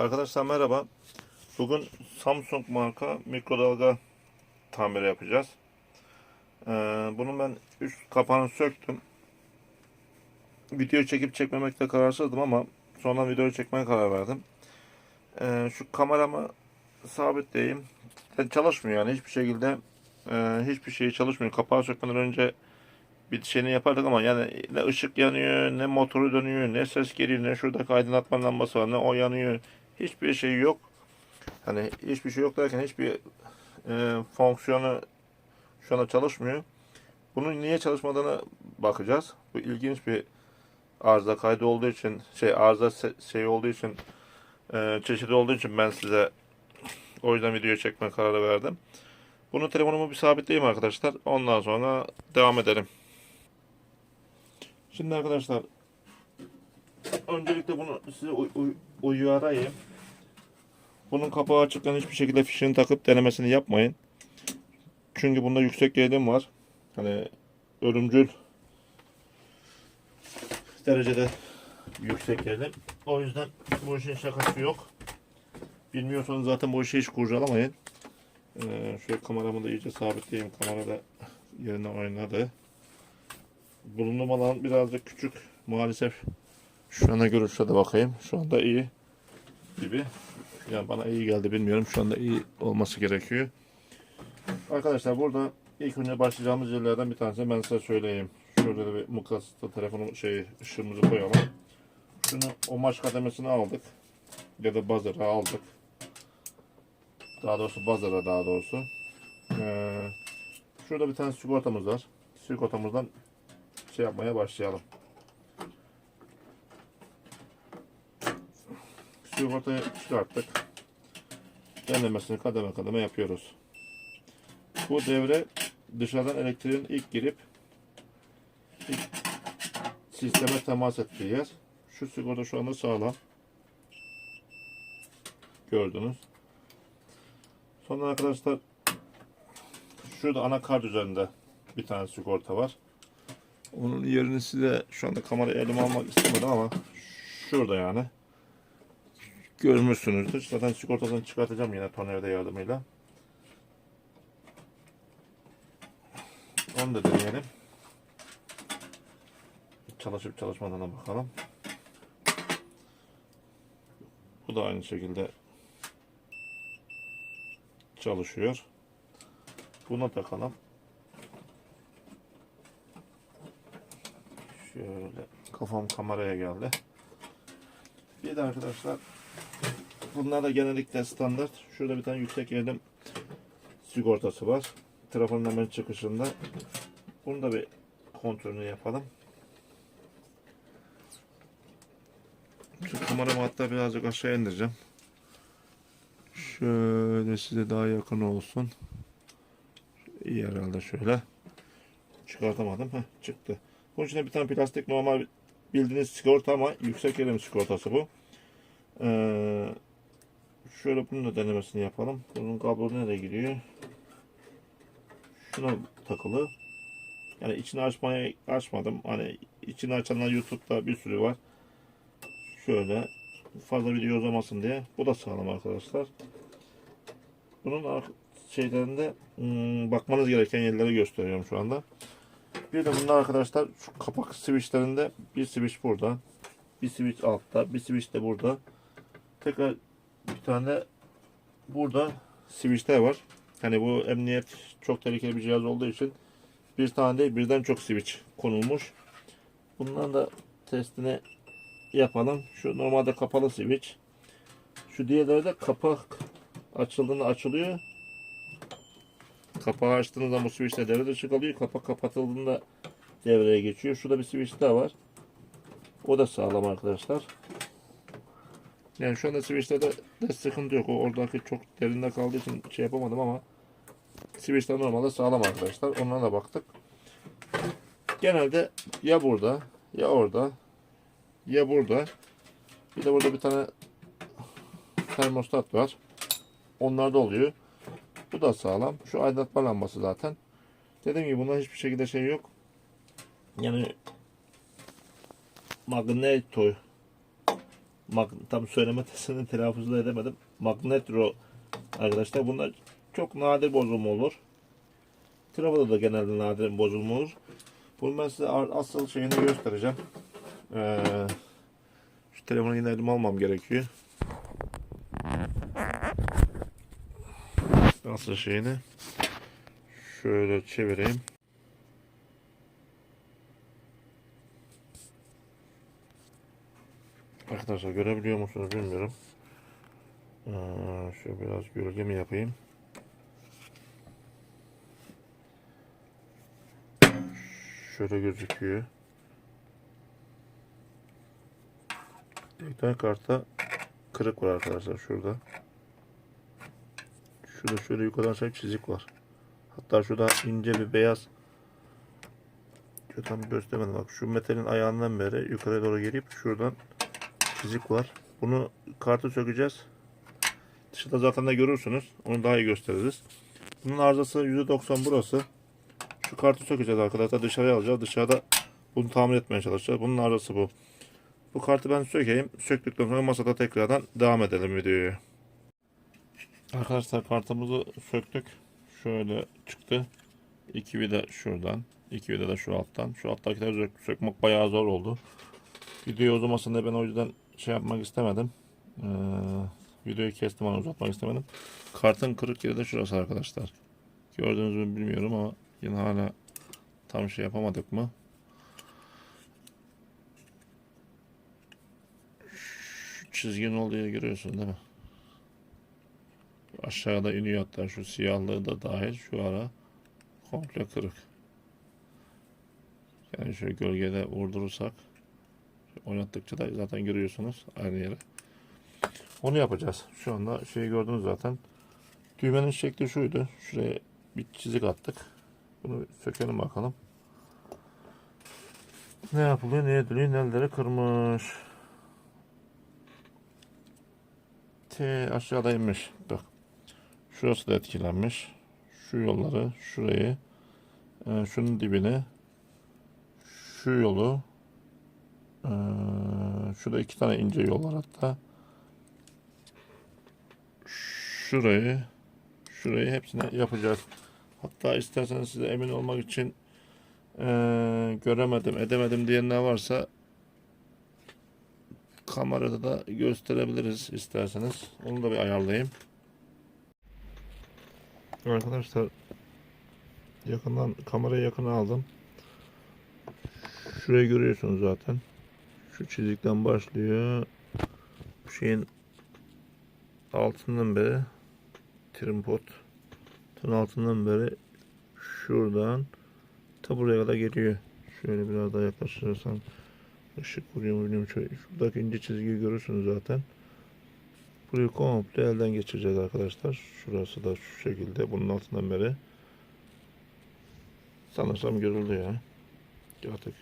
Arkadaşlar merhaba. Bugün Samsung marka mikrodalga tamiri yapacağız. Ee, bunun ben üst kapağını söktüm. Video çekip çekmemekte kararsızdım ama sonra videoyu çekmeye karar verdim. Ee, şu kameramı sabitleyeyim. Çalışmıyor yani hiçbir şekilde e, hiçbir şey çalışmıyor. Kapağı sökmeden önce bir şeyini yapardık ama yani ne ışık yanıyor, ne motoru dönüyor, ne ses geliyor, ne şuradaki aydınlatma lambası var, ne o yanıyor. Hiçbir şey yok. Hani hiçbir şey yok derken hiçbir e, fonksiyonu şu anda çalışmıyor. Bunun niye çalışmadığını bakacağız. Bu ilginç bir arıza kaydı olduğu için, şey arıza şey olduğu için, e, çeşidi olduğu için ben size o yüzden video çekme kararı verdim. Bunu telefonumu bir sabitleyeyim arkadaşlar. Ondan sonra devam edelim. Şimdi arkadaşlar öncelikle bunu size uy- uy- uyarayım. Bunun kapağı açıkken hiçbir şekilde fişini takıp denemesini yapmayın. Çünkü bunda yüksek gerilim var. Hani ölümcül derecede yüksek gerilim. O yüzden bu işin şakası yok. Bilmiyorsanız zaten bu işi hiç kurcalamayın. Ee, şöyle kameramı da iyice sabitleyeyim. Kamera da yerine oynadı. Bulunduğum alan birazcık küçük. Maalesef şu ana görüşe de bakayım. Şu anda iyi gibi. Yani bana iyi geldi bilmiyorum. Şu anda iyi olması gerekiyor. Arkadaşlar burada ilk önce başlayacağımız yerlerden bir tanesi ben size söyleyeyim. Şurada da bir mukasla telefonu şey ışığımızı koyalım. Şunu o maç kademesini aldık. Ya da buzzer'ı aldık. Daha doğrusu buzzer'a daha doğrusu. Ee, şurada bir tane sigortamız var. Sigortamızdan şey yapmaya başlayalım. Sigortayı çıkarttık. Denemesini kademe kademe yapıyoruz. Bu devre dışarıdan elektriğin ilk girip ilk sisteme temas ettiği yer. Şu sigorta şu anda sağlam. Gördünüz. Sonra arkadaşlar şurada anakart üzerinde bir tane sigorta var. Onun yerini size şu anda kamerayı elime almak istemedim ama şurada yani. Görmüşsünüzdür. Zaten sigortasını çıkartacağım yine tornavida yardımıyla. Onu da deneyelim. Çalışıp çalışmadığına bakalım. Bu da aynı şekilde çalışıyor. Buna takalım. Şöyle kafam kameraya geldi. Bir de arkadaşlar bunlar da genellikle standart. Şurada bir tane yüksek gerilim sigortası var. Trafonun hemen çıkışında. Bunu da bir kontrolünü yapalım. Şu kameramı hatta birazcık aşağı indireceğim. Şöyle size daha yakın olsun. İyi herhalde şöyle. Çıkartamadım. Heh, çıktı. Bunun içinde bir tane plastik normal bildiğiniz sigorta ama yüksek gerilim sigortası bu. Ee, şöyle bunun da denemesini yapalım. Bunun kablo nereye gidiyor? Şuna takılı. Yani içini açmaya açmadım. Hani içini açanlar YouTube'da bir sürü var. Şöyle fazla video uzamasın diye. Bu da sağlam arkadaşlar. Bunun şeylerinde hmm, bakmanız gereken yerleri gösteriyorum şu anda. Bir de bunlar arkadaşlar şu kapak switchlerinde bir switch burada. Bir switch altta. Bir switch de burada. Tekrar bir tane burada switchler var. Hani bu emniyet çok tehlikeli bir cihaz olduğu için bir tane değil birden çok switch konulmuş. Bundan da testini yapalım. Şu normalde kapalı switch. Şu diğerleri de kapak açıldığında açılıyor. Kapağı açtığınız zaman bu switch de devre dışı. Kapak kapatıldığında devreye geçiyor. Şurada bir switch daha var. O da sağlam arkadaşlar. Yani şu anda switchlerde de sıkıntı yok. O oradaki çok derinde kaldığı için şey yapamadım ama switchler normalde sağlam arkadaşlar. Onlara da baktık. Genelde ya burada ya orada ya burada. Bir de burada bir tane termostat var. Onlarda oluyor. Bu da sağlam. Şu aydınlatma lambası zaten. Dediğim gibi bunda hiçbir şekilde şey yok. Yani magneto Tam söylemesini telaffuzda edemedim. Magnetro arkadaşlar bunlar çok nadir bozulma olur. Travada da genelde nadir bozulma olur. Bunu ben size asıl şeyini göstereceğim. Ee, şu telefonu yine elime almam gerekiyor. Asıl şeyini şöyle çevireyim. Arkadaşlar görebiliyor musunuz bilmiyorum. Ee, şöyle biraz gölge mi yapayım? Şöyle gözüküyor. Ekran kartta kırık var arkadaşlar şurada. Şurada şöyle yukarıdan aşağı çizik var. Hatta şurada ince bir beyaz Şöyle tam göstermedim bak şu metalin ayağından beri yukarıya doğru gelip şuradan çizik var. Bunu kartı sökeceğiz. Dışında zaten de görürsünüz. Onu daha iyi gösteririz. Bunun arızası %90 burası. Şu kartı sökeceğiz arkadaşlar. Dışarıya alacağız. Dışarıda bunu tamir etmeye çalışacağız. Bunun arızası bu. Bu kartı ben sökeyim. Söktükten sonra masada tekrardan devam edelim videoyu. Arkadaşlar kartımızı söktük. Şöyle çıktı. İki vida şuradan. iki vida da şu alttan. Şu alttakileri sök, sökmek bayağı zor oldu. Videoyu uzamasında ben o yüzden şey yapmak istemedim. Ee, videoyu kestim ama uzatmak istemedim. Kartın kırık yeri de şurası arkadaşlar. Gördünüz mü bilmiyorum ama yine hala tam şey yapamadık mı? Şu çizginin olduğu yeri görüyorsun değil mi? Aşağıda iniyor hatta şu siyahlığı da dahil şu ara komple kırık. Yani şöyle gölgede vurdurursak oynattıkça da zaten görüyorsunuz aynı yere. Onu yapacağız. Şu anda şeyi gördünüz zaten. Düğmenin şekli şuydu. Şuraya bir çizik attık. Bunu sökelim bakalım. Ne yapılıyor, ne ediliyor, neleri kırmış. T aşağıda inmiş. Bak. Şurası da etkilenmiş. Şu yolları, şurayı, e, şunun dibini, şu yolu, e, şurada iki tane ince yol var hatta. Şurayı, şurayı hepsini yapacağız. Hatta isterseniz size emin olmak için e, göremedim, edemedim diyenler varsa kamerada da gösterebiliriz isterseniz. Onu da bir ayarlayayım. Arkadaşlar yakından kamerayı yakına aldım. Şurayı görüyorsunuz zaten. Şu çizikten başlıyor. Bu şeyin altından beri trimpotun altından beri şuradan ta buraya kadar geliyor. Şöyle biraz daha yaklaştırırsam ışık vuruyor mu bilmiyorum. Şöyle, şuradaki ince çizgiyi görürsünüz zaten. Burayı komple elden geçireceğiz arkadaşlar. Şurası da şu şekilde. Bunun altından beri. Sanırsam görüldü ya. Artık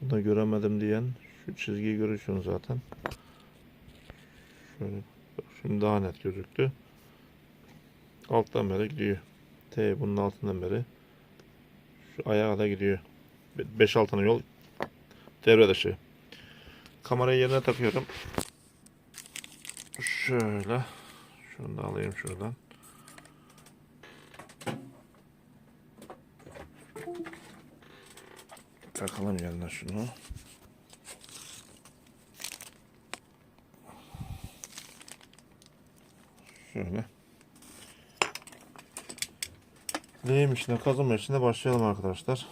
bunu da göremedim diyen şu çizgiyi görüyorsunuz zaten. Şöyle şimdi daha net gözüktü. Alttan beri gidiyor. T bunun altından beri. Şu ayağa da gidiyor. 5-6 tane yol devre dışı. Kamerayı yerine takıyorum. Şöyle. Şunu da alayım şuradan. Takalım yerine şunu. Şöyle. Lehim işine, kazıma işine başlayalım arkadaşlar.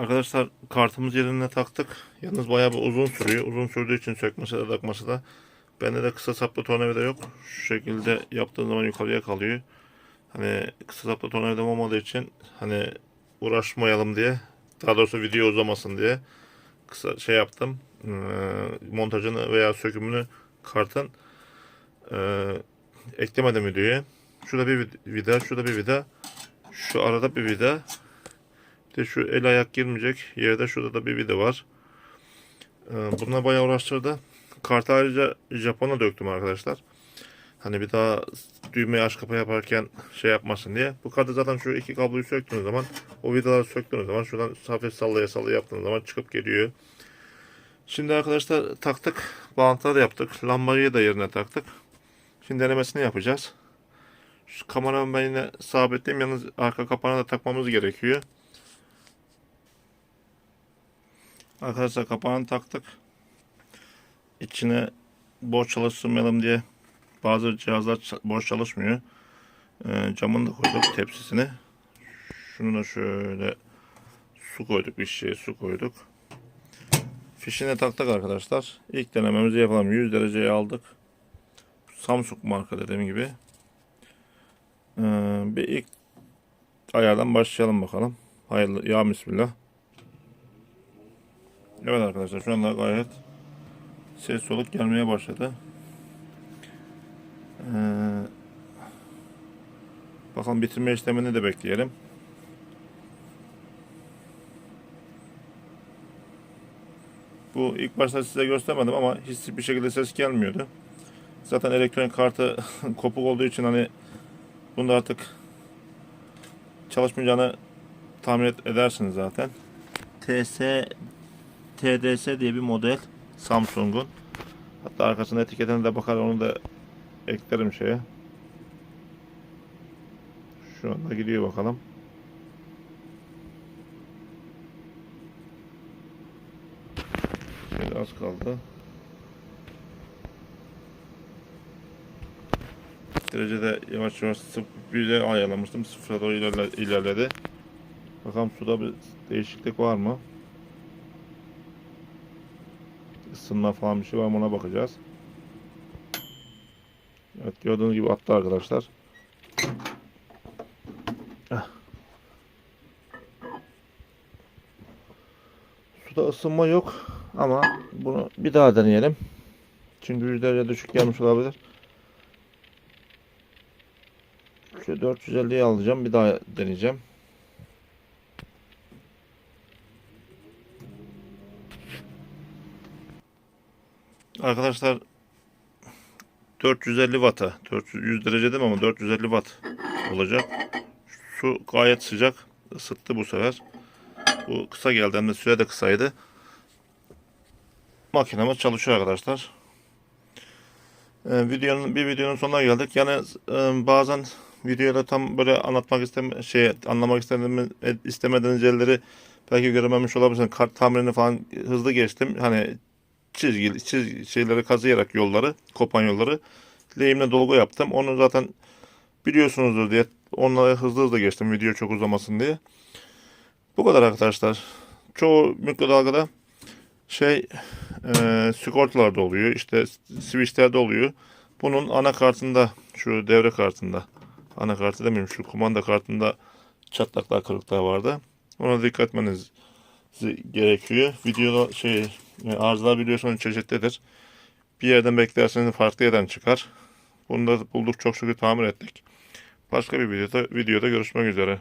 Arkadaşlar kartımız yerine taktık. Yalnız bayağı bir uzun sürüyor. Uzun sürdüğü için sökmesi de takması da. Bende de kısa saplı tornavida yok. Şu şekilde yaptığım zaman yukarıya kalıyor. Hani kısa saplı tornavidam olmadığı için hani uğraşmayalım diye. Daha doğrusu video uzamasın diye. Kısa şey yaptım. Ee, montajını veya sökümünü kartın ee, eklemedim videoya. Şurada bir vid- vida, şurada bir vida. Şu arada bir vida. De şu el ayak girmeyecek yerde şurada da bir vida var. Ee, bununla bayağı uğraştırdı. Kartı ayrıca Japon'a döktüm arkadaşlar. Hani bir daha düğmeyi aç kapa yaparken şey yapmasın diye. Bu kartı zaten şu iki kabloyu söktüğünüz zaman o vidaları söktüğünüz zaman şuradan hafif sallaya sallaya yaptığınız zaman çıkıp geliyor. Şimdi arkadaşlar taktık. Bağlantıları da yaptık. Lambayı da yerine taktık. Şimdi denemesini yapacağız. Şu kameramı ben yine sabitleyeyim. Yalnız arka kapağını da takmamız gerekiyor. Arkadaşlar kapağını taktık. İçine boş çalıştırmayalım diye bazı cihazlar boş çalışmıyor. Ee, camını da koyduk tepsisini. Şunu da şöyle su koyduk bir şişeye su koyduk. Fişine taktık arkadaşlar. İlk denememizi yapalım. 100 dereceye aldık. Samsung marka dediğim gibi. Ee, bir ilk ayardan başlayalım bakalım. Hayırlı ya bismillah. Evet arkadaşlar şu anda gayet ses soluk gelmeye başladı. Ee, bakalım bitirme işlemini de bekleyelim. Bu ilk başta size göstermedim ama hiç bir şekilde ses gelmiyordu. Zaten elektronik kartı kopuk olduğu için hani bunda artık çalışmayacağını tahmin edersiniz zaten. TS TDS diye bir model Samsung'un. Hatta arkasında etiketine de bakar onu da eklerim şeye. Şu anda gidiyor bakalım. Şöyle az kaldı. Derecede yavaş yavaş sıfır bire ayarlamıştım. Sıfıra doğru ilerle- ilerledi. Bakalım suda bir değişiklik var mı? Isınma falan bir şey var mı ona bakacağız. Evet gördüğünüz gibi attı arkadaşlar. Ah. Suda ısınma yok ama bunu bir daha deneyelim. Çünkü 100 derece düşük gelmiş olabilir. Şu 450'yi alacağım. Bir daha deneyeceğim. Arkadaşlar 450 Watt'a 400 100 derece değil ama 450 Watt olacak. Su gayet sıcak. ısıttı bu sefer. Bu kısa geldi hem de süre de kısaydı. Makinemiz çalışıyor arkadaşlar. Ee, videonun bir videonun sonuna geldik. Yani e, bazen videoda tam böyle anlatmak isteme şey anlamak istediğimi istemediğiniz yerleri belki görememiş olabilirsiniz. Kart tamirini falan hızlı geçtim. Hani çizgi çiz şeyleri kazıyarak yolları, kopan yolları lehimle dolgu yaptım. Onu zaten biliyorsunuzdur diye onları hızlı hızlı geçtim video çok uzamasın diye. Bu kadar arkadaşlar. Çoğu mikrodalgada şey e, sigortalarda oluyor. işte switchlerde oluyor. Bunun anakartında şu devre kartında anakartı demeyeyim şu kumanda kartında çatlaklar kırıklar vardı. Ona dikkat etmeniz gerekiyor. Videoda şey arızalar biliyorsunuz çeşitlidir. Bir yerden beklerseniz farklı yerden çıkar. Bunu da bulduk çok şükür tamir ettik. Başka bir videoda, videoda görüşmek üzere.